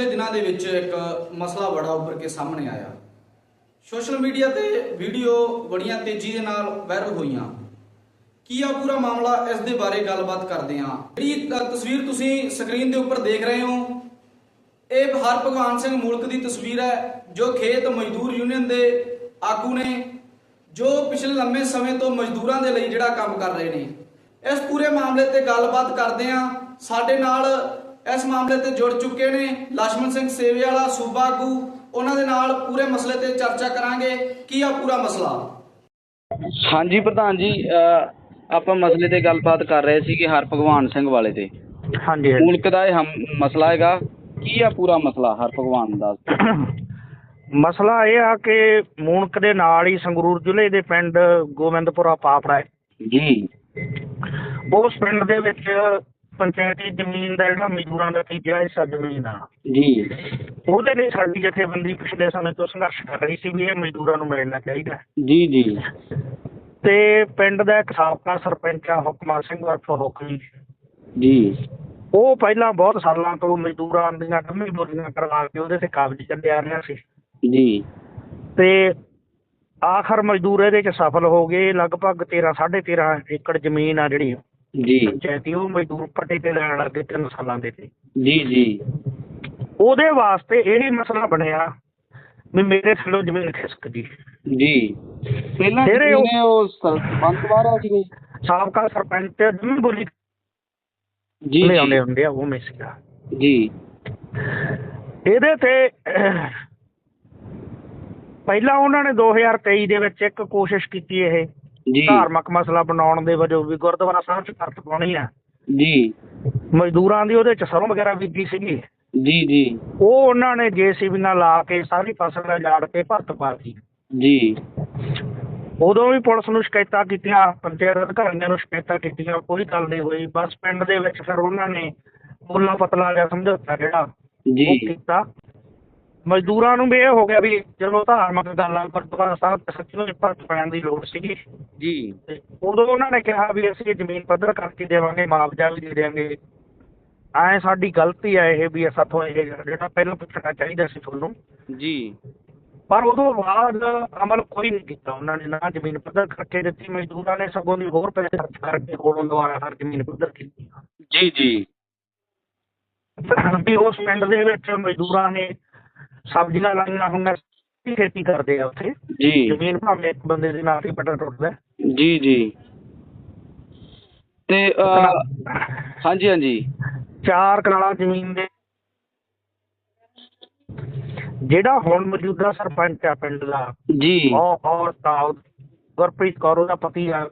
ਪਿਛਲੇ ਦਿਨਾਂ ਦੇ ਵਿੱਚ ਇੱਕ ਮਸਲਾ ਬੜਾ ਉੱਭਰ ਕੇ ਸਾਹਮਣੇ ਆਇਆ। ਸੋਸ਼ਲ ਮੀਡੀਆ ਤੇ ਵੀਡੀਓ ਬੜੀਆਂ ਤੇਜ਼ੀ ਦੇ ਨਾਲ ਵਾਇਰਲ ਹੋਈਆਂ। ਕੀ ਆ ਪੂਰਾ ਮਾਮਲਾ? ਇਸ ਦੇ ਬਾਰੇ ਗੱਲਬਾਤ ਕਰਦੇ ਹਾਂ। ਜਿਹੜੀ ਤਸਵੀਰ ਤੁਸੀਂ ਸਕਰੀਨ ਦੇ ਉੱਪਰ ਦੇਖ ਰਹੇ ਹੋ, ਇਹ ਹਰ ਭਗਵਾਨ ਸਿੰਘ ਮੁਲਕ ਦੀ ਤਸਵੀਰ ਹੈ, ਜੋ ਖੇਤ ਮਜ਼ਦੂਰ ਯੂਨੀਅਨ ਦੇ ਆਗੂ ਨੇ, ਜੋ ਪਿਛਲੇ ਲੰਮੇ ਸਮੇਂ ਤੋਂ ਮਜ਼ਦੂਰਾਂ ਦੇ ਲਈ ਜਿਹੜਾ ਕੰਮ ਕਰ ਰਹੇ ਨੇ। ਇਸ ਪੂਰੇ ਮਾਮਲੇ ਤੇ ਗੱਲਬਾਤ ਕਰਦੇ ਹਾਂ। ਸਾਡੇ ਨਾਲ ਇਸ ਮਾਮਲੇ ਤੇ ਜੁੜ ਚੁੱਕੇ ਨੇ ਲక్ష్మణ ਸਿੰਘ ਸੇਵੇ ਵਾਲਾ ਸੂਬਾ ਆਗੂ। ਉਹਨਾਂ ਦੇ ਨਾਲ ਪੂਰੇ ਮਸਲੇ ਤੇ ਚਰਚਾ ਕਰਾਂਗੇ। ਕੀ ਆ ਪੂਰਾ ਮਸਲਾ? ਹਾਂਜੀ ਪ੍ਰਧਾਨ ਜੀ ਆਪਾਂ ਮਸਲੇ ਤੇ ਗੱਲਬਾਤ ਕਰ ਰਹੇ ਸੀ ਕਿ ਹਰ ਭਗਵਾਨ ਸਿੰਘ ਵਾਲੇ ਤੇ। ਹਾਂਜੀ ਮੁਲਕ ਦਾ ਇਹ ਮਸਲਾ ਹੈਗਾ। ਕੀ ਆ ਪੂਰਾ ਮਸਲਾ ਹਰ ਭਗਵਾਨ ਦਾ? ਮਸਲਾ ਇਹ ਆ ਕਿ ਮੂਨਕ ਦੇ ਨਾਲ ਹੀ ਸੰਗਰੂਰ ਜ਼ਿਲ੍ਹੇ ਦੇ ਪਿੰਡ ਗੋਬਿੰਦਪੁਰਾ ਪਾਪੜਾ ਜੀ। ਉਸ ਪਿੰਡ ਦੇ ਵਿੱਚ ਪੰਚਾਇਤੀ ਜ਼ਮੀਨ ਦਾ ਜਿਹੜਾ ਮਜ਼ਦੂਰਾਂ ਦਾ ਤੀਜਾ ਹਿੱਸਾ ਜ਼ਮੀਨ ਆ। ਜੀ। ਉਹਦੇ ਲਈ ਸਾਡੀ ਜਥੇਬੰਦੀ ਪਿਛਲੇ ਸਮੇਂ ਤੋਂ ਸੰਘਰਸ਼ ਕਰ ਰਹੀ ਸੀ ਵੀ ਇਹ ਮਜ਼ਦੂਰਾਂ ਨੂੰ ਮਿਲਣਾ ਚਾਹੀਦਾ। ਜੀ ਜੀ। ਤੇ ਪਿੰਡ ਦਾ ਇੱਕ ਸਾਬਕਾ ਸਰਪੰਚ ਆ ਹੁਕਮਾ ਸਿੰਘ ਉਰਫ ਹੁਕਮੀ ਜੀ। ਉਹ ਪਹਿਲਾਂ ਬਹੁਤ ਸਾਲਾਂ ਤੋਂ ਮਜ਼ਦੂਰਾਂ ਦੀਆਂ ਡੰਮੀ ਬੋਲੀਆਂ ਕਰਵਾ ਕੇ ਉਹਦੇ ਤੇ ਕਾਬਜ਼ ਚੱਲਿਆ ਰਿਹਾ ਸੀ। ਜੀ। ਤੇ ਆਖਰ ਮਜ਼ਦੂਰ ਇਹਦੇ ਚ ਸਫਲ ਹੋ ਗਏ। ਲਗਭਗ 13 13.5 ਏਕੜ ਜ਼ਮੀਨ ਆ ਜਿਹੜੀ ਜੀ। ਪੰਚਾਇਤੀ ਉਹ ਮਜ਼ਦੂਰ ਪੱਟੇ ਤੇ ਲੈਣ ਲੱਗੇ ਤਿੰਨ ਸਾਲਾਂ ਦੇ ਤੇ ਜੀ ਜੀ। ਉਹਦੇ ਵਾਸਤੇ ਇਹ ਮਸਲਾ ਬਣਿਆ ਵੀ ਮੇਰੇ ਥੱਲੋਂ ਜ਼ਮੀਨ ਖਿਸਕ ਗਈ। ਜੀ। ਪਹਿਲਾਂ ਇਹ ਉਹ- ਸਰਪੰਚ ਵਾਲਾ ਸੀ ਸਾਬਕਾ ਸਰਪੰਚ ਜਮੀ ਬੋਲੀ ਜੀ ਜੀ। ਹੁੰਦੇ ਆ ਉਹ ਮੈਂ ਸੀਗਾ ਜੀ। ਇਹਦੇ ਤੇ ਪਹਿਲਾਂ ਉਹਨਾਂ ਨੇ 2023 ਦੇ ਵਿੱਚ ਇੱਕ ਕੋਸ਼ਿਸ਼ ਕੀਤੀ ਇਹ। ਜੀ। ਧਾਰਮਿਕ ਮਸਲਾ ਬਣਾਉਣ ਦੇ ਵਜੋਂ ਵੀ ਗੁਰਦੁਆਰਾ ਸਾਹਿਬ ਚ ਕਰਤ ਪਾਉਣੀ ਆ। ਜੀ। ਮਜ਼ਦੂਰਾਂ ਦੀ ਉਹਦੇ ਚ ਸਰੋਂ ਵਗੈਰਾ ਬੀਜੀ ਸੀਗੀ। ਜੀ ਜੀ। ਉਹ ਉਹਨਾਂ ਨੇ ਜੇਸੀਬੀ ਨਾਲ ਲਾ ਕੇ ਸਾਰੀ ਫਸਲ ਉਜਾੜ ਕੇ ਭਰਤ ਪਾਤੀ। ਜੀ। ਉਦੋਂ ਵੀ ਪੁਲਿਸ ਨੂੰ ਸ਼ਿਕਾਇਤਾਂ ਕੀਤੀਆਂ ਪੰਚਾਇਤ ਅਧਿਕਾਰੀਆਂ ਨੂੰ ਸ਼ਿਕਾਇਤਾਂ ਕੀਤੀਆਂ ਕੋਈ ਗੱਲ ਨਹੀਂ ਹੋਈ। ਬਸ ਪਿੰਡ ਦੇ ਵਿੱਚ ਫਿਰ ਉਹਨਾਂ ਨੇ ਬੋਲਾ ਪਤਲਾ ਜਿਹਾ ਸਮਝੌਤਾ ਜਿਹੜਾ ਜੀ। ਕੀਤਾ। ਮਜ਼ਦੂਰਾਂ ਨੂੰ ਵੀ ਇਹ ਹੋ ਗਿਆ ਵੀ ਚਲੋ ਧਾਰਮਿਕ ਗੱਲਾਂ ਗੁਰਦੁਆਰਾ ਸਾਹਿਬ ਤੇ ਸੱਚੀ ਵਿੱਚ ਭਰਤ ਪੈਣ ਦੀ ਲੋੜ ਸੀਗੀ। ਜੀ। ਤੇ ਉਦੋਂ ਉਹਨਾਂ ਨੇ ਕਿਹਾ ਵੀ ਅਸੀਂ ਜ਼ਮੀਨ ਪੱਧਰ ਕਰਕੇ ਦੇਵਾਂਗੇ ਮੁਆਵਜ਼ਾ ਵੀ ਦੇ ਦੇਵਾਂਗੇ ਐ ਸਾਡੀ ਗਲਤੀ ਹੈ ਇਹ ਵੀ ਸਾਥੋਂ ਇਹ ਜਿਹੜਾ ਪਹਿਲਾਂ ਪੁੱਛਣਾ ਚਾਹੀਦਾ ਸੀ ਤੁਹਾਨੂੰ। ਜੀ। ਪਰ ਉਦੋਂ ਬਾਅਦ ਅਮਲ ਕੋਈ ਨਹੀਂ ਕੀਤਾ ਉਹਨਾਂ ਨੇ ਨਾ ਜ਼ਮੀਨ ਪੱਧਰ ਕਰਕੇ ਦਿੱਤੀ ਮਜ਼ਦੂਰਾਂ ਨੇ ਸਗੋਂ ਦੀ ਹੋਰ ਪੈਸੇ ਖਰਚ ਕਰਕੇ ਕੋਲੋਂ ਦੁਆਰਾ ਹਰ ਜ਼ਮੀਨ ਪੱਧਰ ਕੀਤੀ। ਜੀ ਜੀ। ਵੀ ਉਸ ਪਿੰਡ ਦੇ ਵਿੱਚ ਮਜ਼ਦੂਰਾਂ ਨੇ ਸਬਜ਼ੀਆਂ ਲਾਈਆਂ ਹੋਈਆਂ ਕੀ ਖੇਤੀ ਕਰਦੇ ਆ ਉੱਥੇ। ਜੀ। ਜ਼ਮੀਨ ਭਾਵੇਂ ਇੱਕ ਬੰਦੇ ਦੇ ਨਾਂ ਤੇ ਪੱਟਾ ਟੁੱਟਦਾ ਜੀ ਜੀ। ਤੇ ਅ, ਹਾਂਜੀ ਹਾਂਜੀ। ਚਾਰ ਕਨਾਲਾਂ ਜ਼ਮੀਨ ਦੇ ਜਿਹੜਾ ਹੁਣ ਮੌਜੂਦਾ ਸਰਪੰਚ ਆ ਪਿੰਡ ਦਾ ਜੀ। ਉਹ ਔਰਤਾਂ ਗੁਰਪ੍ਰੀਤ ਕੌਰ ਉਹਦਾ ਪਤੀ ਆ।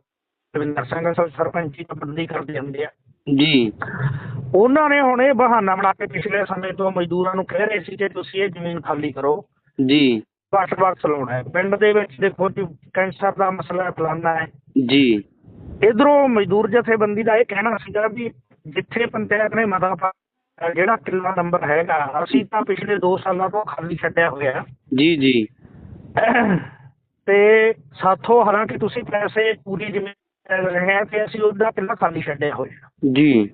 ਰਵਿੰਦਰ ਸਿੰਘ ਸਰ- ਸਰਪੰਚੀ ਤੋਂ ਬੰਦੀ ਕਰਦੇ ਹੁੰਦੇ ਆ। ਜੀ। ਉਹਨਾਂ ਨੇ ਹੁਣ ਇਹ ਬਹਾਨਾ ਬਣਾ ਕੇ ਪਿਛਲੇ ਸਮੇਂ ਤੋਂ ਮਜ਼ਦੂਰਾਂ ਨੂੰ ਕਹਿ ਰਹੇ ਸੀ ਕਿ ਤੁਸੀਂ ਇਹ ਜ਼ਮੀਨ ਖਾਲੀ ਕਰੋ। ਜੀ। ਬਸ ਬਸ ਲਾਉਣਾ ਹੈ। ਪਿੰਡ ਦੇ ਵਿੱਚ ਦੇਖੋ ਜੀ ਕੈਂਸਰ ਦਾ ਮਸਲਾ ਫਲਾਨਾ ਹੈ। ਜੀ। ਇਧਰੋਂ ਮਜ਼ਦੂਰ ਜਥੇਬੰਦੀ ਦਾ ਇਹ ਕਹਿਣਾ ਸੀਗਾ ਵੀ ਜਿੱਥੇ ਪੰਚਾਇਤ ਨੇ ਮਤਾ ਪਾ ਜਿਹੜਾ ਕਿੱਲਾ ਨੰਬਰ ਹੈਗਾ ਅਸੀਂ ਤਾਂ ਪਿਛਲੇ 2 ਸਾਲਾਂ ਤੋਂ ਖਾਲੀ ਛੱਡਿਆ ਹੋਇਆ। ਜੀ ਜੀ। ਤੇ ਸਾਥੋਂ ਹਾਲਾਂਕਿ ਤੁਸੀਂ ਪੈਸੇ ਪੂਰੀ ਜ਼ਮੀਨ ਲੈ ਰਹੇ ਆ ਤੇ ਅਸੀਂ ਉਹਦਾ ਕਿੱਲਾ ਖਾਲੀ ਛੱਡਿਆ ਹੋਇਆ। ਜੀ।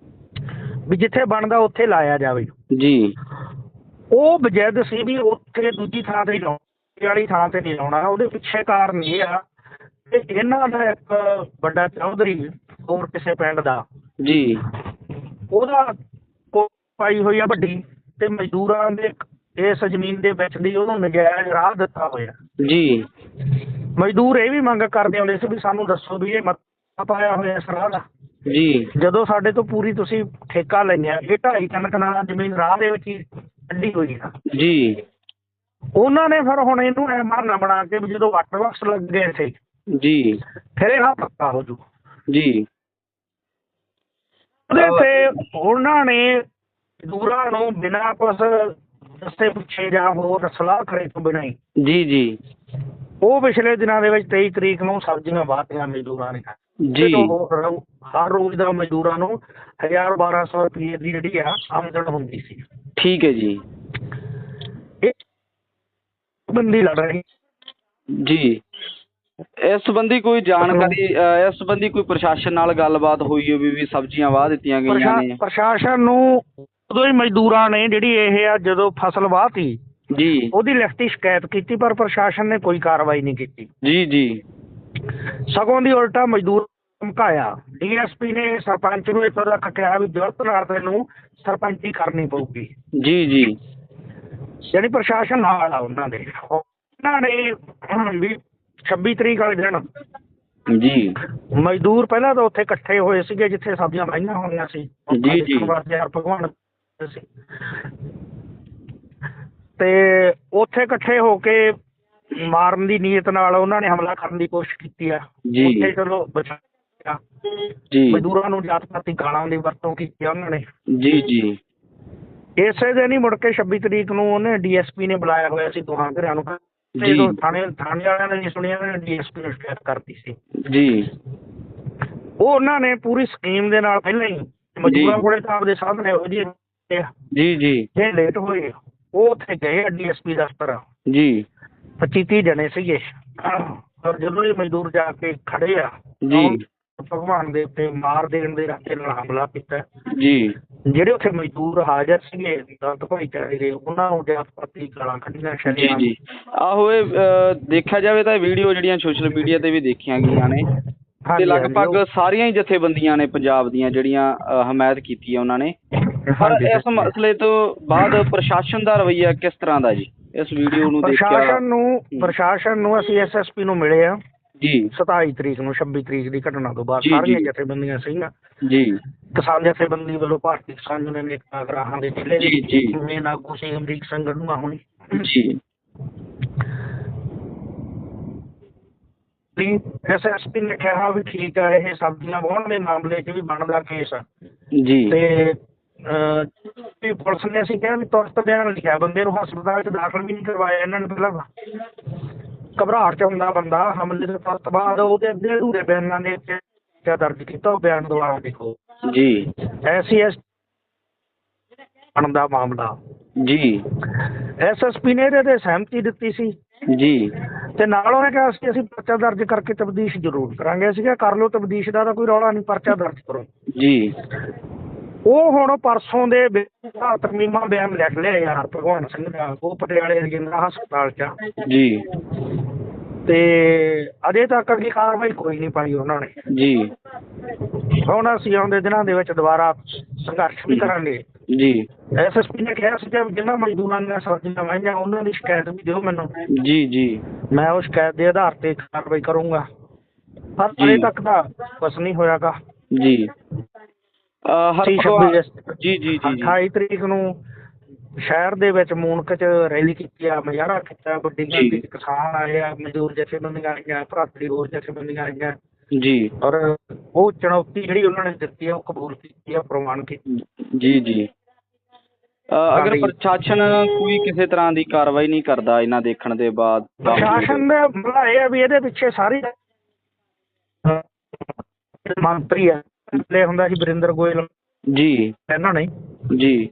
ਵੀ ਜਿੱਥੇ ਬਣਦਾ ਉੱਥੇ ਲਾਇਆ ਜਾਵੇ। ਜੀ। ਉਹ ਬਜੈਦ ਸੀ ਵੀ ਉੱਥੇ ਦੂਜੀ ਥਾਂ ਤੇ ਲਾਉਣਾ ਵਾਲੀ ਥਾਂ ਤੇ ਨਹੀਂ ਲਾਉਣਾ ਉਹਦੇ ਪਿੱਛੇ ਕਾਰਨ ਇਹ ਆ ਕਿ ਇਹਨਾਂ ਦਾ ਇੱਕ ਵੱਡਾ ਚੌਧਰੀ ਹੋਰ ਕਿਸੇ ਪਿੰਡ ਦਾ ਜੀ। ਉਹਦਾ ਪਾਈ ਹੋਈ ਆ ਵੱਡੀ ਤੇ ਮਜ਼ਦੂਰਾਂ ਦੇ ਇਸ ਜ਼ਮੀਨ ਦੇ ਵਿੱਚ ਦੀ ਉਹਨੂੰ ਨਜਾਇਜ਼ ਰਾਹ ਦਿੱਤਾ ਹੋਇਆ। ਜੀ। ਮਜ਼ਦੂਰ ਇਹ ਵੀ ਮੰਗ ਕਰਦੇ ਹੁੰਦੇ ਸੀ ਵੀ ਸਾਨੂੰ ਦੱਸੋ ਵੀ ਇਹ ਮਤਾ ਪਾਇਆ ਹੋਇਆ ਇਸ ਰਾਹ ਦਾ। ਜੀ। ਜਦੋਂ ਸਾਡੇ ਤੋਂ ਪੂਰੀ ਤੁਸੀਂ ਠੇਕਾ ਲੈਂਦੇ ਇਹ ਢਾਈ ਤਿੰਨ ਕਨਾਲਾਂ ਜ਼ਮੀਨ ਰਾਹ ਦੇ ਵਿੱਚ ਹੀ ਕੱਢੀ ਹੋਈ ਆ। ਜੀ। ਉਹਨਾਂ ਨੇ ਫਿਰ ਹੁਣ ਇਹਨੂੰ ਐ ਮਾਰਨਾ ਬਣਾ ਕੇ ਵੀ ਜਦੋਂ ਵਾਟਰ ਬਾਕਸ ਲੱਗ ਗਏ ਸੀ ਜੀ। ਫਿਰ ਇਹ ਪੱਕਾ ਹੋ ਜੂ ਜੀ। ਉਹਦੇ ਤੇ ਉਹਨਾਂ ਨੇ ਦੂਰਾਂ ਨੂੰ ਬਿਨਾਂ ਕੁਛ ਦੱਸੇ ਪੁੱਛੇ ਜਾਂ ਹੋਰ ਸਲਾਹ ਕਰੇ ਤੋਂ ਬਿਨਾਂ ਜੀ ਜੀ। ਉਹ ਪਿਛਲੇ ਦਿਨਾਂ ਦੇ ਵਿੱਚ 23 ਤਰੀਕ ਨੂੰ ਸਬਜ਼ੀਆਂ ਵਾਹਤੀਆਂ ਮਜ਼ਦੂਰਾਂ ਨੇ ਜੀ। ਤੇ ਹਰ ਰੋਜ਼ ਦਾ ਮਜ਼ਦੂਰਾਂ ਨੂੰ 1000 1200 ਰੁਪਏ ਦੀ ਜਿਹੜੀ ਆ ਆਮਦਨ ਹੁੰਦੀ ਸੀ। ਠੀਕ ਹੈ ਜੀ। ਇਹ ਬੰਦੀ ਲੜ ਰਹੀ। ਜੀ। ਇਸ ਸੰਬੰਧੀ ਕੋਈ ਜਾਣਕਾਰੀ ਇਸ ਸੰਬੰਧੀ ਕੋਈ ਪ੍ਰਸ਼ਾਸਨ ਨਾਲ ਗੱਲਬਾਤ ਹੋਈ ਹੋਵੇ ਵੀ ਸਬਜ਼ੀਆਂ ਵਾਹ ਦਿੱਤੀਆਂ ਗਈਆਂ ਨੇ। ਪ੍ਰਸ਼ਾਸਨ ਨੂੰ ਉਦੋਂ ਹੀ ਮਜ਼ਦੂਰਾਂ ਨੇ ਜਿਹੜੀ ਇਹ ਆ ਜਦੋਂ ਫਸਲ ਵਾਹਤੀ ਜੀ। ਉਹਦੀ ਲਿਖਤੀ ਸ਼ਿਕਾਇਤ ਕੀਤੀ ਪਰ ਪ੍ਰਸ਼ਾਸਨ ਨੇ ਕੋਈ ਕਾਰਵਾਈ ਨਹੀਂ ਕੀਤੀ। ਜੀ ਜੀ। ਸਗੋਂ ਦੀ ਉਲਟਾ ਮਜ਼ਦੂਰ ਧਮਕਾਇਆ। ਡੀਐਸਪੀ ਨੇ ਸਰਪੰਚ ਨੂੰ ਇੱਥੋਂ ਤੱਕ ਕਿਹਾ ਵੀ ਜੁਰਤ ਨਾਲ ਤੈਨੂੰ ਸਰਪੰਚੀ ਕਰਨੀ ਪਊਗੀ। ਜੀ ਜੀ। ਯਾਨੀ ਪ੍ਰਸ਼ਾਸਨ ਨਾਲ ਆ ਉਹਨਾਂ ਦੇ। ਉਹਨਾਂ ਨੇ ਵੀ 26 ਤਰੀਕ ਵਾਲੇ ਦਿਨ ਜੀ। ਮਜ਼ਦੂਰ ਪਹਿਲਾਂ ਤਾਂ ਉੱਥੇ ਇਕੱਠੇ ਹੋਏ ਸੀਗੇ ਜਿੱਥੇ ਸਬਜ਼ੀਆਂ ਲਾਈਆਂ ਹੋਈਆਂ ਸੀ। ਜੀ, ਜੀ। ਭਗਵਾਨ ਤੇ ਉੱਥੇ ਇਕੱਠੇ ਹੋ ਕੇ ਮਾਰਨ ਦੀ ਨੀਅਤ ਨਾਲ ਉਹਨਾਂ ਨੇ ਹਮਲਾ ਕਰਨ ਦੀ ਕੋਸ਼ਿਸ਼ ਕੀਤੀ ਆ। ਜੀ। ਉੱਥੇ ਚਲੋ ਬਚਾ ਜੀ। ਮਜ਼ਦੂਰਾਂ ਨੂੰ ਜਾਤ ਪਾਤੀ ਗਾਲਾਂ ਦੀ ਵਰਤੋਂ ਕੀਤੀ ਆ ਉਹਨਾਂ ਨੇ। ਜੀ ਜੀ। ਇਸੇ ਦਿਨ ਹੀ ਮੁੜ ਕੇ 26 ਤਰੀਕ ਨੂੰ ਉਹਨੇ ਡੀਐਸਪੀ ਨੇ ਬੁਲਾਇਆ ਹੋਇਆ ਸੀ ਦੋਹਾਂ ਘਰਾਂ ਨੂੰ। ਤੇ ਜੀ। ਜਦੋਂ ਥਾਣੇ ਥਾਣੇ ਵਾਲਿਆਂ ਨੇ ਸੁਣਿਆ ਉਹਨਾਂ ਨੇ ਡੀਐਸਪੀ ਨੂੰ ਸ਼ਿਕਾਇਤ ਕਰਤੀ ਸੀ। ਜੀ। ਉਹ ਉਹਨਾਂ ਨੇ ਪੂਰੀ ਸਕੀਮ ਦੇ ਨਾਲ ਪਹਿਲਾਂ ਹੀ ਮਜ਼ਦੂਰਾਂ ਕੋਲੇ ਤਾਂ ਆਪਦੇ ਸਾਧਨ ਇਹੋ ਜਿਹੇ ਹੁੰਦੇ ਆ, ਜੀ ਜੀ। ਜੇ ਲੇਟ ਹੋਏ ਉਹ ਉੱਥੇ ਗਏ ਡੀਐਸਪੀ ਦਫ਼ਤਰ। ਜੀ। 25 30 ਜਣੇ ਸੀਗੇ। ਔਰ ਜਦੋਂ ਇਹ ਮਜ਼ਦੂਰ ਜਾ ਕੇ ਖੜੇ ਆ ਜੀ। ਭਗਵਾਨ ਦੇ ਉੱਤੇ ਮਾਰ ਦੇਣ ਦੇ ਰੱਤੇ ਨਾਲ ਹਮਲਾ ਕੀਤਾ। ਜੀ। ਜਿਹੜੇ ਉੱਥੇ ਮਜ਼ਦੂਰ ਹਾਜ਼ਰ ਸੀਗੇ ਦੰਦ ਭਾਈਚਾਰੇ ਦੇ ਉਹਨਾਂ ਨੂੰ ਜਾਤ ਪਾਤੀ ਗਾਲਾਂ ਕੱਢੀਆਂ ਜੀ ਸ਼ਰੀਆਂ ਜੀ। ਆਹੋ ਇਹ ਦੇਖਿਆ ਜਾਵੇ ਤਾਂ ਵੀਡੀਓ ਜਿਹੜੀਆਂ ਸੋਸ਼ਲ ਮੀਡੀਆ ਤੇ ਵੀ ਦੇਖੀਆਂ ਗਈਆਂ ਨੇ। ਤੇ ਲਗਭਗ ਸਾਰੀਆਂ ਹੀ ਜਥੇਬੰਦੀਆਂ ਨੇ ਪੰਜਾਬ ਦੀਆਂ ਜਿਹੜੀਆਂ ਹਮਾਇਤ ਕੀਤੀ ਹੈ ਉਹਨਾਂ ਨੇ। ਪਰ ਇਸ ਮਸਲੇ ਤੋਂ ਬਾਅਦ ਪ੍ਰਸ਼ਾਸਨ ਦਾ ਰਵੱਈਆ ਕਿਸ ਤਰ੍ਹਾਂ ਦਾ ਜੀ? ਇਸ ਵੀਡੀਓ ਨੂੰ ਦੇਖਿਆ। ਪ੍ਰਸ਼ਾਸਨ ਨੂੰ ਪ੍ਰਸ਼ਾਸਨ ਨੂੰ ਅਸੀਂ ਐਸਐਸਪੀ ਨੂੰ ਮਿਲੇ ਆ। ਜੀ। 27 ਤਰੀਕ ਨੂੰ 26 ਤਰੀਕ ਦੀ ਘਟਨਾ ਤੋਂ ਬਾਅਦ ਸਾਰੀਆਂ। ਜਥੇਬੰਦੀਆਂ ਸੀਗੀਆਂ। ਜੀ। ਕਿਸਾਨ ਜਥੇਬੰਦੀ ਵੱਲੋਂ ਭਾਰਤੀ ਕਿਸਾਨ ਯੂਨੀਅਨ ਏਕਤਾ ਗਰਾਹਾਂ ਦੇ ਜ਼ਿਲ੍ਹੇ ਜੀ, ਜੀ। ਮੇਨ ਆਗੂ ਸੀ ਅਮਰੀਕ ਸਿੰਘ ਗੰਨੂਆ ਹੁਣੀ। ਜੀ। ਐਸਐਸਪੀ ਨੇ ਕਿਹਾ ਵੀ ਠੀਕ ਹੈ ਇਹ ਸਬਜ਼ੀਆਂ ਵਾਹੁਣ ਦੇ ਮਾਮਲੇ 'ਚ ਵੀ ਬਣਦਾ ਕੇਸ ਆ। ਜੀ। ਤੇ ਵੀ ਪੁਲਿਸ ਨੇ ਅਸੀਂ ਕਿਹਾ ਵੀ ਤੁਰਤ ਬਿਆਨ ਲਿਖਿਆ ਬੰਦੇ ਨੂੰ ਹਸਪਤਾਲ 'ਚ ਦਾਖਲ ਵੀ ਨਹੀਂ ਕਰਵਾਇਆ ਇਹਨਾਂ ਨੇ ਪਹਿਲਾਂ ਘਬਰਾਹਟ 'ਚ ਹੁੰਦਾ ਬੰਦਾ ਹਮਲੇ ਦੇ ਤੁਰਤ ਬਾਅਦ ਉਹਦੇ ਅੱਗੇ ਅਧੂਰੇ ਬਿਆਨਾਂ ਦੇ ਉੱਤੇ ਕਿਆ ਦਰਜ ਕੀਤਾ ਉਹ ਬਿਆਨ ਦੁਆਰਾ ਦੇਖੋ ਜੀ। ਐਸੀ ਐਸ ਬਣਦਾ ਮਾਮਲਾ। ਜੀ। ਐਸਐਸਪੀ ਨੇ ਇਹਦੇ ਸਹਿਮਤੀ ਦਿੱਤੀ ਸੀ। ਜੀ। ਤੇ ਨਾਲ ਉਹਨੇ ਕਿਹਾ ਸੀ ਅਸੀਂ ਪਰਚਾ ਦਰਜ ਕਰਕੇ ਤਬਦੀਸ਼ ਜ਼ਰੂਰ ਕਰਾਂਗੇ। ਅਸੀਂ ਕਿਹਾ ਕਰ ਲਓ ਤਬਦੀਸ਼ ਦਾ ਤਾਂ ਕੋਈ ਰੌਲਾ ਨਹੀਂ ਪਰਚਾ ਦਰਜ ਕਰੋ। ਜੀ। ਉਹ ਹੁਣ ਪਰਸੋਂ ਦੇ ਬਿਆਨ ਤਰਮੀਮਾ ਬਿਆਨ ਲਿਖ ਲਿਆ ਯਾਰ ਭਗਵਾਨ ਸਿੰਘ ਦਾ ਉਹ ਪਟਿਆਲੇ ਰਜਿੰਦਰਾ ਹਸਪਤਾਲ 'ਚ ਆ। ਜੀ। ਤੇ ਅਜੇ ਤੱਕ ਅੱਗੇ ਕਾਰਵਾਈ ਕੋਈ ਨਹੀਂ ਪਾਈ ਉਹਨਾਂ ਨੇ। ਜੀ। ਹੁਣ ਅਸੀਂ ਆਉਂਦੇ ਦਿਨਾਂ ਦੇ ਵਿੱਚ ਦੁਬਾਰਾ ਸੰਘਰਸ਼ ਵੀ ਕਰਾਂਗੇ। ਜੀ। ਐਸਐਸਪੀ ਨੇ ਕਿਹਾ ਸੀ ਕਿ ਜਿਨ੍ਹਾਂ ਮਜ਼ਦੂਰਾਂ ਨੇ ਸਬਜ਼ੀਆਂ ਵਾਹੀਆਂ ਉਹਨਾਂ ਦੀ ਸ਼ਿਕਾਇਤ ਵੀ ਦਿਓ ਮੈਨੂੰ। ਸੀ ਜੀ। ਮੈਂ ਉਹ ਸ਼ਿਕਾਇਤ ਦੇ ਆਧਾਰ ਤੇ ਕਾਰਵਾਈ ਕਰੂੰਗਾ। ਪਰ ਜੀ। ਅਜੇ ਤੱਕ ਤਾਂ ਕੁਛ ਨਹੀਂ ਹੋਇਆਗਾ। ਜੀ ਅ, ਹਰ ਤੀਹ ਭਗਵਾਨ- ਛੱਬੀ ਜੀ ਜੀ ਜੀ ਜੀ। 28 ਤਰੀਕ ਨੂੰ ਸ਼ਹਿਰ ਦੇ ਵਿੱਚ ਮੂਨਕ ਚ ਰੈਲੀ ਕੀਤੀ ਆ ਮਜ਼ਾਰਾ ਕੀਤਾ ਵੱਡੀ ਗਿਣਤੀ। ਚ ਕਿਸਾਨ ਆਏ ਆ ਮਜ਼ਦੂਰ ਜਥੇਬੰਦੀਆਂ ਆਈਆਂ ਭਰਾਤਰੀ ਹੋਰ ਜਥੇਬੰਦੀਆਂ ਆਈਆਂ। ਜੀ। ਔਰ ਉਹ ਚੁਣੌਤੀ ਜਿਹੜੀ ਉਹਨਾਂ ਨੇ ਦਿੱਤੀ ਆ ਉਹ ਕਬੂਲ ਕੀਤੀ ਆ ਪ੍ਰਮਾਣ ਕੀਤੀ ਜੀ ਜੀ। ਅਗਰ। ਪ੍ਰਸ਼ਾਸਨ ਕੋਈ ਕਿਸੇ ਤਰ੍ਹਾਂ ਦੀ ਕਾਰਵਾਈ ਨਹੀਂ ਕਰਦਾ ਇਹਨਾਂ ਦੇਖਣ ਦੇ ਬਾਅਦ ਪ੍ਰਸ਼ਾਸਨ ਦਾ ਮਤਲਬ ਇਹ ਆ ਵੀ ਇਹਦੇ ਪਿੱਛੇ ਸਾਰੀ ਮੰਤਰੀ ਆ। ਪਹਿਲੇ ਹੁੰਦਾ ਸੀ ਵਰਿੰਦਰ ਗੋਇਲ ਜੀ। ਇਹਨਾਂ ਨੇ ਜੀ।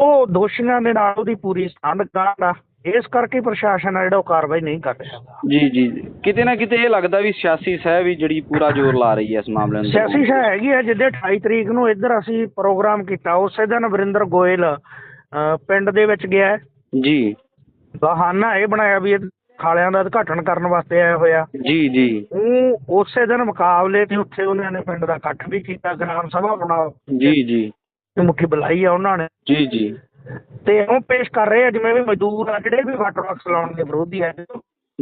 ਉਹ ਦੋਸ਼ੀਆਂ ਦੇ ਨਾਲ ਉਹਦੀ ਪੂਰੀ ਸੰਬੰਧਤ ਆ। ਇਸ ਕਰਕੇ ਪ੍ਰਸ਼ਾਸਨ ਆ ਜਿਹੜਾ ਉਹ ਕਾਰਵਾਈ ਨਹੀਂ ਕਰ ਰਿਹਾ। ਜੀ ਜੀ। ਕਿਤੇ ਨਾ ਕਿਤੇ ਇਹ ਲੱਗਦਾ ਵੀ ਸਿਆਸੀ ਸਹਿ ਵੀ ਜਿਹੜੀ ਪੂਰਾ ਜ਼ੋਰ ਲਾ ਰਹੀ ਹੈ ਇਸ ਮਾਮਲੇ ਨੂੰ। ਸਿਆਸੀ ਸ਼ਾਹ ਹੈਗੀ ਆ ਜਿੱਦੇ 28 ਤਰੀਕ ਨੂੰ ਇੱਧਰ ਅਸੀਂ ਪ੍ਰੋਗਰਾਮ ਕੀਤਾ ਉਸੇ ਦਿਨ ਵਰਿੰਦਰ ਗੋਇਲ ਪਿੰਡ ਦੇ ਵਿੱਚ ਗਿਆ। ਹੈ। ਜੀ। ਬਹਾਨਾ ਇਹ ਬਣਾਇਆ ਵੀ ਖਾਲਿਆਂ ਦਾ ਉਦਘਾਟਨ ਕਰਨ ਵਾਸਤੇ ਆਇਆ ਹੋਇਆ। ਜੀ ਜੀ। ਉਹ ਉਸੇ ਦਿਨ ਮੁਕਾਬਲੇ ਤੇ ਉੱਥੇ ਉਹਨਾਂ ਨੇ ਪਿੰਡ ਦਾ ਇਕੱਠ ਵੀ ਕੀਤਾ ਗ੍ਰਾਮ ਸਭਾ ਬਣਾ ਜੀ ਜੀ। ਤੇ ਮੁਖੀ ਬੁਲਾਈ ਆ ਉਹਨਾਂ ਨੇ। ਜੀ ਜੀ। ਤੇ ਉਹ ਪੇਸ਼ ਕਰ ਰਹੇ ਆ ਜਿਵੇਂ ਵੀ ਮਜ਼ਦੂਰ ਆ ਜਿਹੜੇ ਵੀ ਵਾਟਰ ਬਾਕਸ ਲਾਉਣ ਦੇ ਵਿਰੋਧੀ ਆ।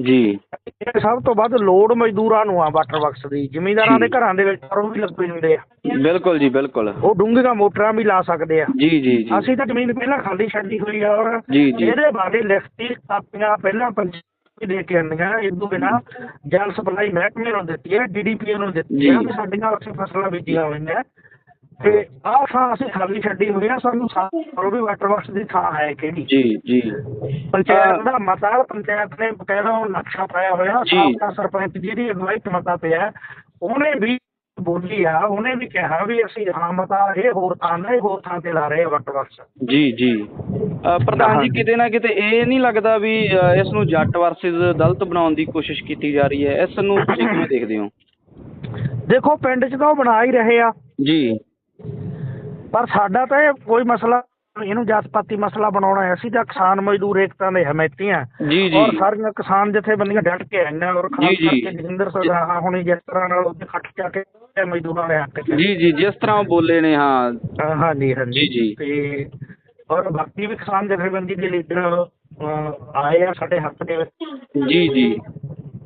ਜੀ। ਇਹ ਸਭ ਤੋਂ ਵੱਧ ਲੋੜ ਮਜ਼ਦੂਰਾਂ ਨੂੰ ਆ ਵਾਟਰ ਬਾਕਸ ਦੀ। ਜ਼ਿਮੀਂਦਾਰਾਂ ਦੇ ਘਰਾਂ ਦੇ ਵਿੱਚ ਉਹ ਵੀ ਲੱਗੇ ਹੁੰਦੇ ਆ। ਬਿਲਕੁਲ ਜੀ ਬਿਲਕੁਲ। ਉਹ ਡੂੰਘੀਆਂ ਮੋਟਰਾਂ ਵੀ ਲਾ ਸਕਦੇ ਆ। ਜੀ ਜੀ ਜੀ। ਅਸੀਂ ਤਾਂ ਜ਼ਮੀਨ ਪਹਿਲਾਂ ਖਾਲੀ ਛੱਡੀ ਹੋਈ ਆ ਔਰ। ਇਹਦੇ ਬਾਰੇ ਲਿਖਤੀ ਕਾਪੀਆਂ ਪਹਿਲਾਂ ਪੰਚਾਇਤ ਦੇ ਕੇ ਆਉਂਦੀਆਂ। ਇਹ ਤੋਂ ਬਿਨਾਂ ਜਲ ਸਪਲਾਈ ਮਹਿਕਮੇ ਨੂੰ ਦਿੱਤੀ ਹੈ ਡੀਡੀਪੀ ਨੂੰ ਦਿੱਤੀ ਹੈ। ਵੀ ਸਾਡੀਆਂ ਉੱਥੇ ਫਸਲਾਂ ਬੀਜੀਆਂ ਹੋਈਆਂ। ਤੇ ਆਹ ਥਾਂ ਅਸੀਂ ਖਾਲੀ ਛੱਡੀ ਹੋਈ ਆ ਸਾਨੂੰ ਸਾਰੋ ਵੀ ਵਾਟਰ ਬਾਕਸ ਦੀ ਥਾਂ ਹੈ ਕਿਹੜੀ? ਜੀ ਜੀ। ਪੰਚਾਇਤ ਦਾ ਮਤਾ ਪੰਚਾਇਤ ਨੇ ਬਕਾਇਦਾ ਉਹ ਨਕਸ਼ਾ ਪਾਇਆ ਹੋਇਆ ਸਰਪੰਚ ਜਿਹਦੀ ਅਗਵਾਈ 'ਚ ਮਤਾ ਪਿਆ ਉਹਨੇ ਵੀ ਬੋਲੀ ਆ ਉਹਨੇ ਵੀ ਕਿਹਾ ਵੀ ਅਸੀਂ ਹਾਂ ਮਤਾ ਇਹ ਹੋਰ ਦਾ ਇਹ ਹੋਰ ਥਾਂ ਤੇ ਲਾ ਰਹੇ ਵਾਟਰ ਬਾਕਸ ਜੀ ਜੀ। ਪ੍ਰਧਾਨ ਜੀ। ਕਿਤੇ ਨਾ ਕਿਤੇ ਇਹ ਨਹੀਂ ਲੱਗਦਾ ਵੀ ਇਸ ਨੂੰ ਜੱਟ ਵਰਸਸ ਦਲਿਤ ਬਣਾਉਣ ਦੀ ਕੋਸ਼ਿਸ਼ ਕੀਤੀ ਜਾ ਰਹੀ ਹੈ। ਇਸ ਨੂੰ ਤੁਸੀਂ ਕਿਵੇਂ ਦੇਖਦੇ ਹੋ? ਦੇਖੋ ਪਿੰਡ 'ਚ ਤਾਂ ਉਹ ਬਣਾ ਹੀ ਰਹੇ ਆ। ਜੀ। ਪਰ ਸਾਡਾ ਤਾਂ ਇਹ ਕੋਈ ਮਸਲਾ ਇਹਨੂੰ ਜਾਤ ਪਾਤੀ ਮਸਲਾ ਬਣਾਉਣਾ ਹੈ। ਅਸੀਂ ਤਾਂ ਕਿਸਾਨ ਮਜ਼ਦੂਰ ਏਕਤਾ ਦੇ ਹਮਾਇਤੀ ਹਾਂ ਜੀ ਜੀ। ਔਰ ਸਾਰੀਆਂ ਕਿਸਾਨ ਜਥੇਬੰਦੀਆਂ ਡਟ ਕੇ ਆਈਆਂ ਔਰ ਖਾਸ। ਕਰਕੇ ਜਗਿੰਦਰ ਸਰਦਾਰਾ ਹੁਣੀ ਜਿਸ ਤਰ੍ਹਾਂ ਨਾਲ ਉਹਦੇ ਖੱਟ ਚਾ ਕੇ ਮਜ਼ਦੂਰਾਂ ਦੇ ਹੱਕ 'ਚ ਜੀ ਜੀ ਜਿਸ ਤਰ੍ਹਾਂ ਉਹ ਬੋਲੇ ਨੇ ਹਾਂ। ਅਹ ਹਾਂਜੀ ਹਾਂਜੀ। ਜੀ, ਜੀ। ਤੇ ਔਰ ਬਾਕੀ ਵੀ ਕਿਸਾਨ ਜਥੇਬੰਦੀ ਦੇ ਲੀਡਰ ਆਏ ਆ ਸਾਡੇ ਹੱਕ ਦੇ ਵਿੱਚ। ਜੀ ਜੀ।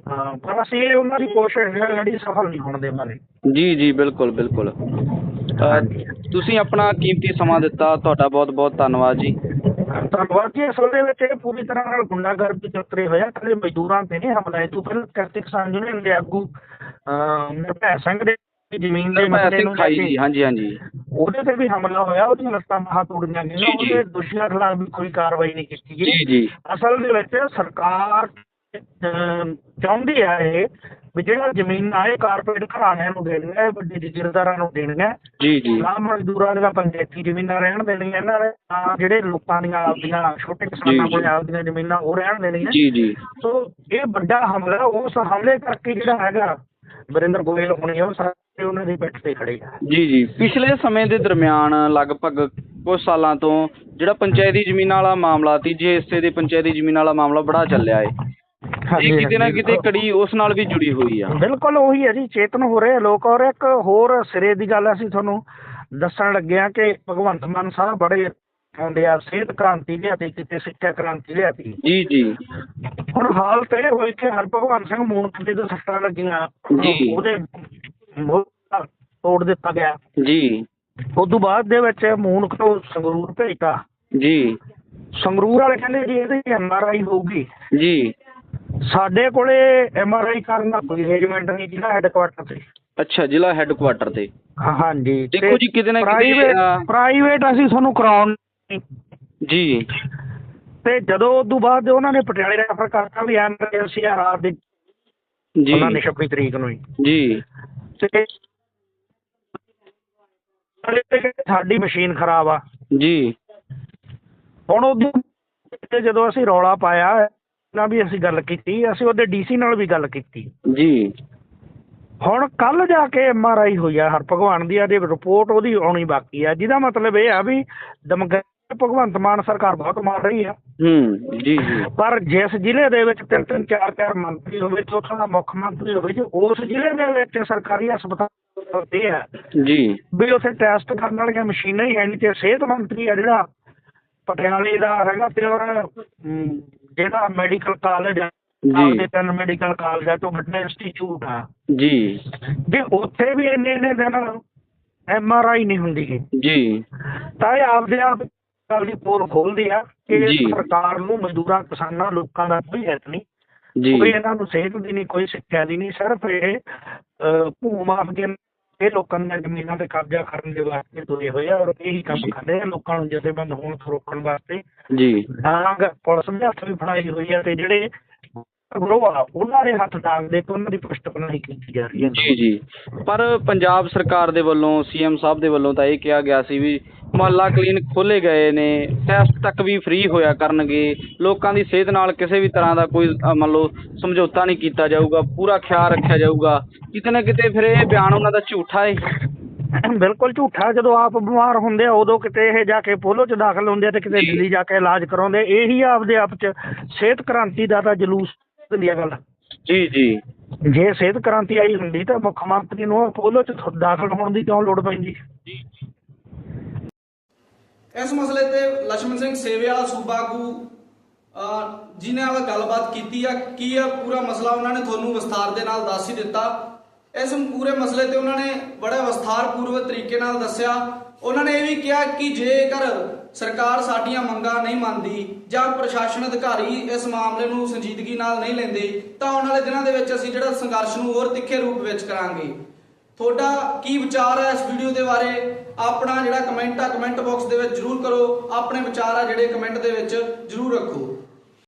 ਹਾਂ, ਪਰ ਅਸੀਂ ਇਹ ਉਹਨਾਂ ਦੀ ਕੋਸ਼ਿਸ਼ ਹੈ ਜਿਹੜੀ ਸਫਲ ਨਹੀਂ ਹੋਣ ਦੇਵਾਂਗੇ ਜੀ ਜੀ ਬਿਲਕੁਲ ਬਿਲਕੁਲ। ਅਹ, ਹਾਂਜੀ। ਤੁਸੀਂ ਆਪਣਾ ਕੀਮਤੀ ਸਮਾਂ ਦਿੱਤਾ ਤੁਹਾਡਾ ਬਹੁਤ ਬਹੁਤ ਧੰਨਵਾਦ ਜੀ। ਧੰਨਵਾਦ ਜੀ ਅਸਲ ਦੇ ਵਿੱਚ ਇਹ ਪੂਰੀ ਤਰ੍ਹਾਂ ਨਾਲ ਗੁੰਡਾਗਰਦੀ ਚ ਉਤਰੇ ਹੋਇਆ ਕੱਲੇ ਮਜ਼ਦੂਰਾਂ ਤੇ ਨਹੀਂ ਹਮਲਾ। ਇਹ ਤੋਂ ਪਹਿਲਾਂ ਕਿਰਤੀ ਕਿਸਾਨ ਯੂਨੀਅਨ ਦੇ ਆਗੂ ਅਹ, ਨਿਰਭੈ ਸਿੰਘ ਦੇ ਜ਼ਮੀਨ ਦੇ ਮਸਲੇ ਨੂੰ ਲੈ ਖਾਈ ਕੇ ਜੀ ਹਾਂਜੀ ਹਾਂਜੀ। ਉਹਦੇ ਤੇ ਵੀ ਹਮਲਾ ਹੋਇਆ ਉਹਦੀਆਂ ਲੱਤਾਂ ਬਾਹਾਂ ਤੋੜੀਆਂ ਗਈਆਂ। ਉਹਦੇ ਦੋਸ਼ੀਆਂ ਖਿਲਾਫ ਵੀ ਕੋਈ ਕਾਰਵਾਈ ਨਹੀਂ ਕੀਤੀ ਗਈ। ਜੀ ਅਸਲ ਦੇ ਵਿੱਚ ਸਰਕਾਰ ਚਾਹੁੰਦੀ ਹੈ ਇਹ ਵੀ ਜਿਹੜਾ ਜ਼ਮੀਨਾਂ ਇਹ ਕਾਰਪੋਰੇਟ ਘਰਾਣਿਆਂ ਨੂੰ ਦੇਣੀਆਂ ਇਹ ਵੱਡੇ ਜ਼ਿਮੀਂਦਾਰਾਂ ਨੂੰ ਦੇਣੀਆਂ ਜੀ ਜੀ। ਨਾ ਮਜ਼ਦੂਰਾਂ ਦੀਆਂ ਪੰਚਾਇਤੀ ਜ਼ਮੀਨਾਂ ਰਹਿਣ ਦੇਣੀਆਂ ਇਹਨਾਂ ਨੇ ਜਿਹੜੇ ਲੋਕਾਂ ਦੀਆਂ ਆਪਦੀਆਂ ਛੋਟੇ ਕਿਸਾਨਾਂ ਕੋਲ। ਆਪਦੀਆਂ ਜ਼ਮੀਨਾਂ ਉਹ ਰਹਿਣ ਦੇਣੀਆਂ। ਜੀ ਜੀ। ਸੋ ਇਹ ਵੱਡਾ ਹਮਲਾ ਉਸ ਹਮਲੇ ਕਰਕੇ ਜਿਹੜਾ ਹੈਗਾ ਵਰਿੰਦਰ ਗੋਇਲ ਹੋਣੀ ਉਹ ਸਾਰੇ ਉਹਨਾਂ ਦੀ ਪਿੱਠ ਤੇ ਖੜੇ ਆ। ਜੀ ਜੀ। ਪਿਛਲੇ ਸਮੇਂ ਦੇ ਦਰਮਿਆਨ ਲਗਭਗ ਕੁਝ ਸਾਲਾਂ ਤੋਂ ਜਿਹੜਾ ਪੰਚਾਇਤੀ ਜ਼ਮੀਨਾਂ ਵਾਲਾ ਮਾਮਲਾ ਤੀਜੇ ਹਿੱਸੇ ਦੇ ਪੰਚਾਇਤੀ ਜ਼ਮੀਨਾਂ ਵਾਲਾ ਮਾਮਲਾ ਬੜਾ ਚੱਲਿਆ ਏ ਇਹ ਕਿਤੇ ਨਾ ਕਿਤੇ ਕੜੀ ਉਸ ਨਾਲ ਵੀ ਜੁੜੀ ਹੋਈ ਆ। ਬਿਲਕੁਲ ਉਹੀ ਹੈ ਜੀ ਚੇਤਨ ਹੋ ਰਹੇ ਆ ਲੋਕ। ਔਰ ਇੱਕ ਹੋਰ ਸਿਰੇ ਦੀ ਗੱਲ ਅਸੀਂ ਤੁਹਾਨੂੰ ਦੱਸਣ ਲੱਗੇ ਆ ਕਿ ਭਗਵੰਤ ਮਾਨ ਸਾਹਿਬ ਬੜੇ ਆ ਸਿਹਤ ਕ੍ਰਾਂਤੀ ਲਿਆਤੀ ਕਿਤੇ ਸਿੱਖਿਆ ਕ੍ਰਾਂਤੀ ਲਿਆਤੀ। ਜੀ ਜੀ। ਹੁਣ ਹਾਲ ਤੇ ਇਹ ਹੋਈ ਕਿ ਹਰਭਗਵਾਨ ਸਿੰਘ ਮੂਨਖਲੇ ਦੇ ਸੱਟਾਂ ਲੱਗੀਆਂ। ਜੀ। ਉਹਦੇ ਤੋੜ ਦਿੱਤਾ ਗਿਆ। ਜੀ। ਉਸ ਤੋਂ ਬਾਅਦ ਦੇ ਵਿੱਚ ਮੂਨਖ ਤੋਂ ਸੰਗਰੂਰ ਭੇਜਤਾ। ਜੀ। ਸੰਗਰੂਰ ਵਾਲੇ ਕਹਿੰਦੇ ਜੀ ਇਹਦੀ ਐਮ ਆਰ ਆਈ ਹੋਊਗੀ। ਜੀ। ਸਾਡੇ ਕੋਲੇ ਐਮ ਆਰ ਆਈ ਕਰਨ ਦਾ ਕੋਈ ਅਰੇਂਜਮੈਂਟ ਨਹੀਂ ਜ਼ਿਲ੍ਹਾ ਹੈੱਡਕੁਆਟਰ ਤੇ। ਅੱਛਾ ਜ਼ਿਲ੍ਹਾ ਹੈੱਡਕੁਆਟਰ ਤੇ। ਹਾਂਜੀ। ਦੇਖੋ ਜੀ, ਕਿਤੇ ਨਾ ਕਿਤੇ, ਪ੍ਰਾਈਵੇਟ ਅਸੀਂ ਤੁਹਾਨੂੰ ਕਰਾਉਣ। ਜੀ। ਤੇ ਜਦੋਂ ਉਸ ਤੋਂ ਬਾਅਦ ਉਹਨਾਂ ਨੇ ਪਟਿਆਲੇ ਰੈਫਰ ਕਰਤਾ ਵੀ ਐਮਰਜੈਂਸੀ ਆ ਰਾਤ ਦੀ ਜੀ। ਉਹਨਾਂ ਨੇ 26 ਤਰੀਕ ਨੂੰ ਜੀ। ਸਾਡੀ ਮਸ਼ੀਨ ਖਰਾਬ ਆ। ਜੀ। ਹੁਣ ਉਦੋਂ ਜਦੋਂ ਅਸੀਂ ਰੌਲਾ ਪਾਇਆ ਨਾ ਵੀ ਅਸੀਂ ਗੱਲ ਕੀਤੀ ਅਸੀਂ ਉਹਦੇ ਡੀਸੀ ਨਾਲ ਵੀ ਗੱਲ ਕੀਤੀ। ਜੀ। ਹੁਣ ਕੱਲ ਜਾ ਕੇ ਐਮ ਆਰ ਆਈ ਹੋਈ ਆ ਹਰ ਭਗਵਾਨ ਦੀ ਅਜੇ ਰਿਪੋਰਟ ਉਹਦੀ ਆਉਣੀ ਬਾਕੀ ਆ। ਜਿਹਦਾ ਮਤਲਬ ਇਹ ਆ ਵੀ ਦਮਗਾ ਭਗਵੰਤ ਮਾਨ ਸਰਕਾਰ ਬਹੁਤ ਮਾਰ ਰਹੀ ਆ। ਹੂੰ ਜੀ ਜੀ। ਪਰ ਜਿਸ ਜ਼ਿਲ੍ਹੇ ਦੇ ਵਿੱਚ ਤਿੰਨ ਤਿੰਨ ਚਾਰ ਚਾਰ ਮੰਤਰੀ ਹੋਵੇ ਉੱਥੋਂ ਦਾ ਮੁੱਖ ਮੰਤਰੀ ਹੋਵੇ ਜੇ ਉਸ ਜ਼ਿਲ੍ਹੇ ਦੇ ਵਿੱਚ ਸਰਕਾਰੀ ਹਸਪਤਾਲ ਤੇ ਆ ਜੀ। ਵੀ ਉੱਥੇ ਟੈਸਟ ਕਰਨ ਵਾਲੀਆਂ ਮਸ਼ੀਨਾਂ ਹੀ ਹੈ ਨਹੀਂ ਤੇ ਸਿਹਤ ਮੰਤਰੀ ਆ ਜਿਹੜਾ ਪਟਿਆਲੇ ਦਾ ਹੈਗਾ ਤੇ ਅਮ, ਜਿਹੜਾ ਮੈਡੀਕਲ ਕਾਲਜ ਆ ਜੀ। ਦੇ ਤਿੰਨ ਮੈਡੀਕਲ ਕਾਲਜ ਆ ਤੋਂ ਵੱਡਾ ਇੰਸਟੀਚਿਊਟ ਆ। ਜੀ। ਜੇ ਉੱਥੇ ਵੀ ਇੰਨੇ ਇੰਨੇ ਦਿਨ ਐਮ ਆਰ ਆਈ ਨਹੀਂ ਹੁੰਦੀ ਜੀ। ਤਾਂ ਇਹ ਆਪਦੇ ਆਪ ਗੱਲ ਦੀ ਪੋਲ ਖੋਲਦੀ ਆ ਕਿ ਜੀ। ਸਰਕਾਰ ਨੂੰ ਮਜ਼ਦੂਰਾਂ ਕਿਸਾਨਾਂ ਲੋਕਾਂ ਦਾ ਕੋਈ ਹਿੱਤ ਨਹੀਂ। ਜੀ। ਕੋਈ ਇਹਨਾਂ ਨੂੰ ਸਿਹਤ ਦੀ ਨਹੀਂ ਕੋਈ ਸਿੱਖਿਆ ਦੀ ਨਹੀਂ ਸਿਰਫ ਇਹ ਅਹ, ਭੂ ਮਾਫ ਕੇ ਇਹ ਲੋਕਾਂ ਦੀਆਂ ਜ਼ਮੀਨਾਂ ਤੇ ਕਬਜ਼ਾ ਕਰਨ ਦੇ ਵਾਸਤੇ ਤੁਰੇ ਹੋਏ ਆ ਔਰ ਇਹੀ ਕੰਮ ਕਰਦੇ ਆ ਲੋਕਾਂ ਨੂੰ ਜਥੇਬੰਦ ਹੋਣ ਤੋਂ ਰੋਕਣ ਵਾਸਤੇ। ਜੀ। ਡਾਂਗ ਪੁਲਿਸ ਦੇ ਹੱਥ ਵੀ ਫੜਾਈ ਹੋਈ ਆ ਤੇ ਜਿਹੜੇ ਗਰੋਹ ਆ ਉਹਨਾਂ ਦੇ ਹੱਥ ਡਾਂਗ ਦੇ ਕੇ ਉਹਨਾਂ ਦੀ ਪੁਸ਼ਤਪਨਾਹੀ ਕੀਤੀ ਜਾ ਰਹੀ ਹੈ। ਜੀ ਜੀ। ਪਰ ਪੰਜਾਬ ਸਰਕਾਰ ਦੇ ਵੱਲੋਂ ਸੀਐਮ ਸਾਹਿਬ ਦੇ ਵੱਲੋਂ ਤਾਂ ਇਹ ਕਿਹਾ ਗਿਆ ਸੀ ਵੀ ਮੁਹੱਲਾ ਕਲੀਨਿਕ ਖੋਲੇ ਗਏ ਨੇ। ਟੈਸਟ ਤੱਕ ਵੀ ਫ੍ਰੀ ਹੋਇਆ ਕਰਨਗੇ। ਲੋਕਾਂ ਦੀ ਸਿਹਤ ਨਾਲ ਕਿਸੇ ਵੀ ਤਰ੍ਹਾਂ ਦਾ ਕੋਈ ਮੰਨ ਲਓ ਸਮਝੌਤਾ ਨਹੀਂ ਕੀਤਾ ਜਾਊਗਾ। ਪੂਰਾ ਖਿਆਲ ਰੱਖਿਆ ਜਾਊਗਾ। ਕਿਤੇ ਨਾ ਕਿਤੇ ਫਿਰ ਇਹ ਬਿਆਨ ਉਹਨਾਂ ਦਾ ਝੂਠਾ ਹੈ ਬਿਲਕੁਲ ਝੂਠਾ। ਜਦੋਂ ਆਪ ਬਿਮਾਰ ਹੁੰਦੇ ਆ ਉਦੋਂ ਕਿਤੇ ਇਹ ਜਾ ਕੇ ਪੋਲੋ ਚ ਦਾਖਲ ਹੁੰਦੇ ਆ ਤੇ ਕਿਤੇ। ਦਿੱਲੀ ਜਾ ਕੇ ਇਲਾਜ ਕਰਾਉਂਦੇ ਇਹੀ ਆਪਦੇ ਆਪ ਚ ਸਿਹਤ ਕ੍ਰਾਂਤੀ ਦਾ ਤਾਂ ਜਲੂਸ ਦੀ ਗੱਲ। ਜੀ ਜੀ। ਜੇ ਸਿਹਤ ਕ੍ਰਾਂਤੀ ਆਈ ਹੁੰਦੀ ਤਾਂ ਮੁੱਖ ਮੰਤਰੀ ਨੂੰ ਪੋਲੋ ਚ ਦਾਖਲ ਹੋਣ ਦੀ ਕਿਉਂ ਲੋੜ ਪੈਂਦੀ? ਇਸ ਮਸਲੇ ਤੇ ਲక్ష్మణ ਸਿੰਘ ਸੇਵੇਵਾਲਾ ਸੂਬਾਗੂ ਜਿਨ੍ਹਾਂ ਨਾਲ ਗੱਲਬਾਤ ਕੀਤੀ ਆ, ਕੀ ਆ ਪੂਰਾ ਮਸਲਾ ਉਹਨਾਂ ਨੇ ਤੁਹਾਨੂੰ ਵਿਸਥਾਰ ਦੇ ਨਾਲ ਦੱਸ ਹੀ ਦਿੱਤਾ। ਇਸ ਪੂਰੇ ਮਸਲੇ ਤੇ ਉਹਨਾਂ ਨੇ ਬੜਾ ਵਿਸਥਾਰ ਪੂਰਵਕ ਤਰੀਕੇ ਨਾਲ ਦੱਸਿਆ। ਉਹਨਾਂ ਨੇ ਇਹ ਵੀ ਕਿਹਾ ਕਿ ਜੇਕਰ ਸਰਕਾਰ ਸਾਡੀਆਂ ਮੰਗਾਂ ਨਹੀਂ ਮੰਨਦੀ ਜਾਂ ਪ੍ਰਸ਼ਾਸਨ ਅਧਿਕਾਰੀ ਇਸ ਮਾਮਲੇ ਨੂੰ ਸੰਜੀਦਗੀ ਨਾਲ ਨਹੀਂ ਲੈਂਦੇ, ਤਾਂ ਆਉਣ ਵਾਲੇ ਦਿਨਾਂ ਦੇ ਵਿੱਚ ਅਸੀਂ ਜਿਹੜਾ ਸੰਘਰਸ਼ ਨੂੰ ਹੋਰ ਤਿੱਖੇ ਰੂਪ ਵਿੱਚ ਕਰਾਂਗੇ। ਤੁਹਾਡਾ ਕੀ ਵਿਚਾਰ ਹੈ ਇਸ ਵੀਡੀਓ ਦੇ ਬਾਰੇ? ਆਪਣਾ ਜਿਹੜਾ ਕਮੈਂਟ ਆ ਕਮੈਂਟ ਬਾਕਸ ਦੇ ਵਿੱਚ ਜਰੂਰ ਕਰੋ। ਆਪਣੇ ਵਿਚਾਰ ਆ ਜਿਹੜੇ ਕਮੈਂਟ ਦੇ ਵਿੱਚ ਜਰੂਰ ਰੱਖੋ।